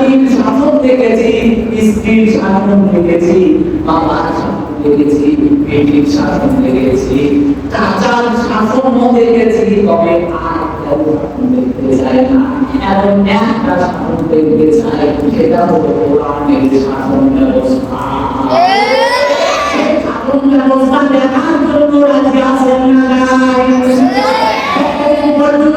স্বামীর শাসন দেখেছি স্ত্রীর শাসন দেখেছি বাবার শাসন দেখেছি বেটির শাসন দেখেছি চাচার শাসন দেখেছি তবে আর দেখতে চাই না। এমন একটা শাসন দেখতে চাই সেটা হলো কোরআনের শাসন ব্যবস্থা। শাসন ব্যবস্থা দেখার জন্য রাজি আছেন না পর্যন্ত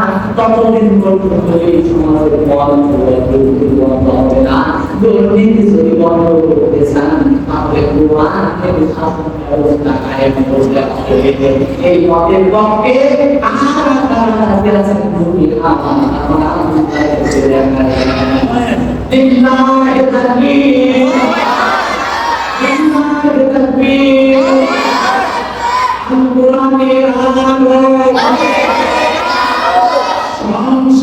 ততদিন পর্যন্ত এই সমাজের বল বন্ধ হবে না, দুর্নীতি যদি বন্ধ করতে চান, তাহলে কোরআনের শাসন ব্যবস্থা কায়েম করতে হবে। এই মতের পক্ষে আর আপনারা রাজি আছেন তাকবীর। কোরআনের আলো সংসদের আলো আল হাদিসের আলো লিল্লাহি তাকবীর আল্লাহ কবুল করুন সকলকে আল্লাহুম্মা আমিন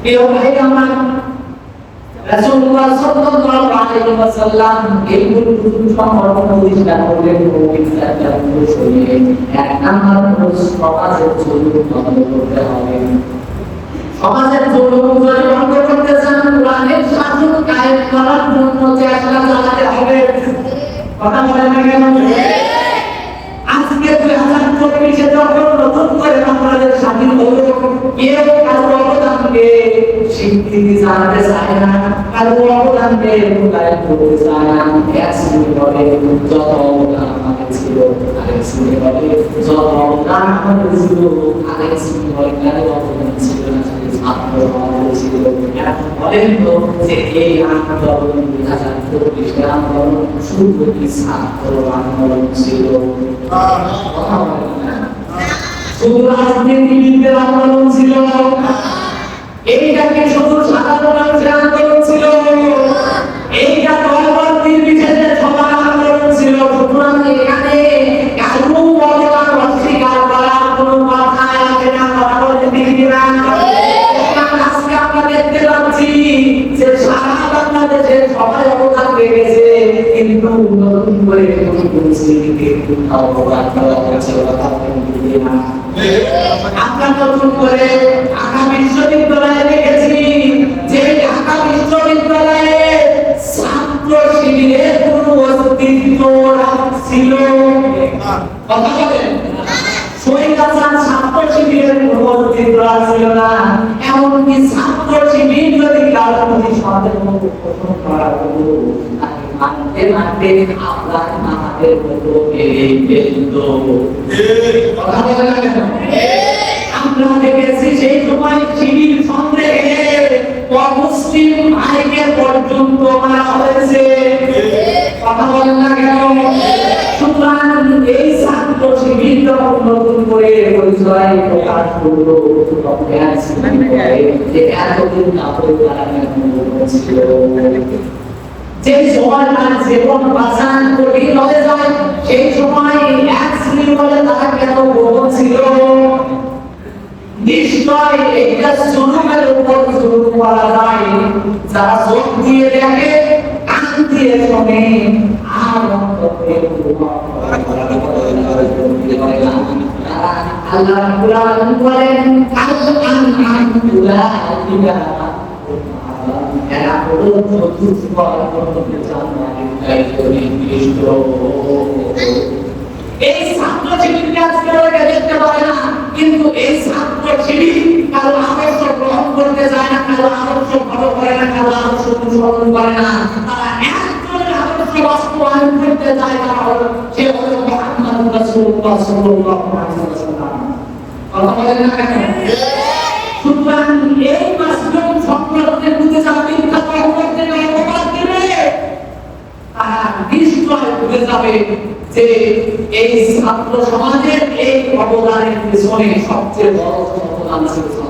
প্রিয় ভাই আমার রাসূলুল্লাহ সাল্লাল্লাহু আলাইহি ওয়াসাল্লাম সম্পর্ক এক সমাজের বন্ধ করতে হবে। সমাজের বন্ধ করতে চান শাসন করার জন্য চেষ্টা চালাতে হবে। কথা বলেন না কেন? আজকে স্বাধীন কেউ কারও জানাতে চায় না। কারও অবদানকে মূল্যায়ন করতে না যত ছিল আমাদের ছিল না এখন বলেন আন্দোলন আন্দোলন আন্দোলন রাজনীতিবিদদের আন্দোলন ছিল কিন্তু নতুন করে নতুন পরিস্থিতিতে অবদান দেওয়া হচ্ছে কথা বলতে না আমরা নতুন করে ঢাকা বিশ্ববিদ্যালয়ে দেখেছি যে ঢাকা বিশ্ববিদ্যালয়ে ছাত্র শিবিরের কোনো অস্তিত্ব ছিল। কথা বলেন। সৈকাচার ছাত্র শিবিরের কোনো অস্তিত্ব ছিল না। এমনকি ছাত্র শিবির যদি কারও প্রতি করা হতো তাকে মানতে মানতে আপনার মতো এই ফেলত? আমরা দেখেছি সেই সময় শিবির সন্দেহে অমুসলিম ভাইকে পর্যন্ত মারা হয়েছে কথা বলেন না কেন সুতরাং এই ছাত্র শিবির যখন নতুন করে পরিচয় প্রকাশ করল এতদিন তারপরে তারা ছিল যে সময় তার জীবন বাঁচান কঠিন হয়ে যায়, সেই সময় এক বলে তারা কেন গোপন ছিল? নিশ্চয় একটা জুলুমের উপর জুলুম করা যায়। যারা চোখ দিয়ে দেখে কান দিয়ে শোনে, আর অন্তর দিয়ে অনুভব করে। তারা আল্লাহ রাব্বুল আলামিন বলেন আল আনআমুল্লাহিকা এরা হলো চতুর্থ পরবর্তী জান্নাতের দায়িত্ব নির্দিষ্ট এই ছাত্র শিবিরকে আজকে ওরা দেখতে পারে না, কিন্তু এই ছাত্র শিবির কারও আদর্শ গ্রহণ করতে যায় না, কারও আদর্শ ফলো করে না, কারও আদর্শ অনুসরণ করে না। সুতরাং এই মাসলুম সম্পর্কে বুঝে যাবে বিখ্যাত করতে না অপবাদ দেবে তারা নিশ্চয় বুঝে যাবে যে এই ছাত্র সমাজের এই অবদানের পিছনে সবচেয়ে বড় অবদান ছিল।